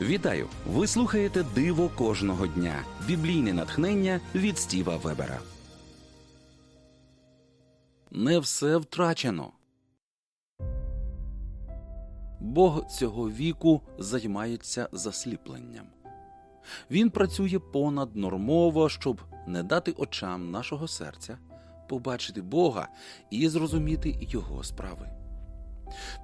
Вітаю! Ви слухаєте Диво кожного дня. Біблійне натхнення від Стіва Вебера. Не все втрачено. Бог цього віку займається засліпленням. Він працює понаднормово, щоб не дати очам нашого серця побачити Бога і зрозуміти Його справи.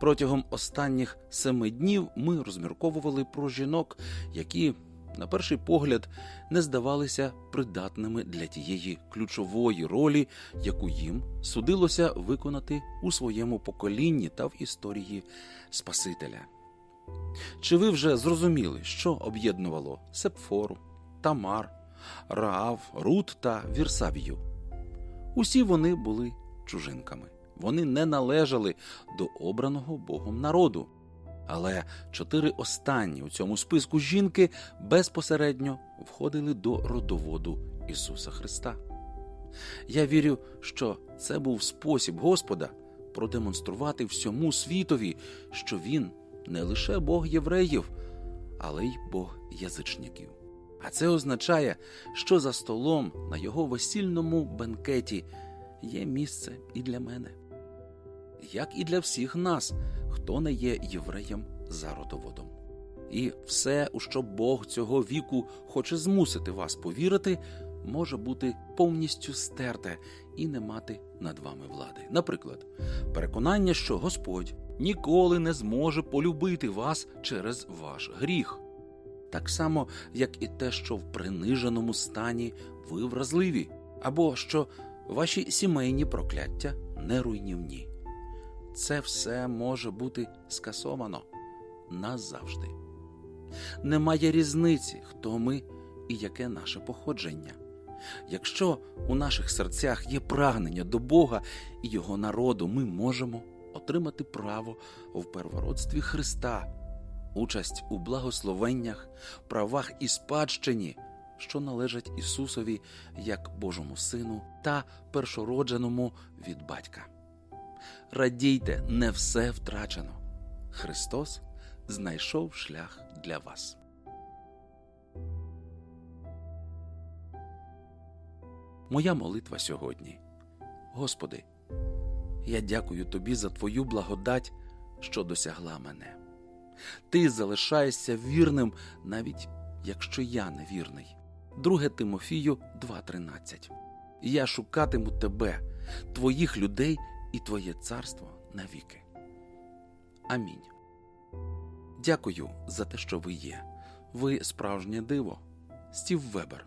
Протягом останніх семи днів ми розмірковували про жінок, які, на перший погляд, не здавалися придатними для тієї ключової ролі, яку їм судилося виконати у своєму поколінні та в історії Спасителя. Чи ви вже зрозуміли, що об'єднувало Сепфору, Тамар, Раав, Рут та Вірсавію? Усі вони були чужинками. Вони не належали до обраного Богом народу. Але чотири останні у цьому списку жінки безпосередньо входили до родоводу Ісуса Христа. Я вірю, що це був спосіб Господа продемонструвати всьому світові, що Він не лише Бог євреїв, але й Бог язичників. А це означає, що за столом на його весільному бенкеті є місце і для мене як і для всіх нас, хто не є євреєм за родоводом. І все, у що Бог цього віку хоче змусити вас повірити, може бути повністю стерте і не мати над вами влади. Наприклад, переконання, що Господь ніколи не зможе полюбити вас через ваш гріх. Так само, як і те, що в приниженому стані ви вразливі, або що ваші сімейні прокляття не руйнівні це все може бути скасовано назавжди. Немає різниці, хто ми і яке наше походження. Якщо у наших серцях є прагнення до Бога і Його народу, ми можемо отримати право в первородстві Христа, участь у благословеннях, правах і спадщині, що належать Ісусові як Божому Сину та першородженому від батька. Радійте, не все втрачено. Христос знайшов шлях для вас. Моя молитва сьогодні. Господи, я дякую Тобі за Твою благодать, що досягла мене. Ти залишаєшся вірним, навіть якщо я невірний. Друге Тимофію 2.13. Я шукатиму тебе, твоїх людей і Твоє царство навіки. Амінь. Дякую за те, що ви є. Ви справжнє диво. Стів Вебер.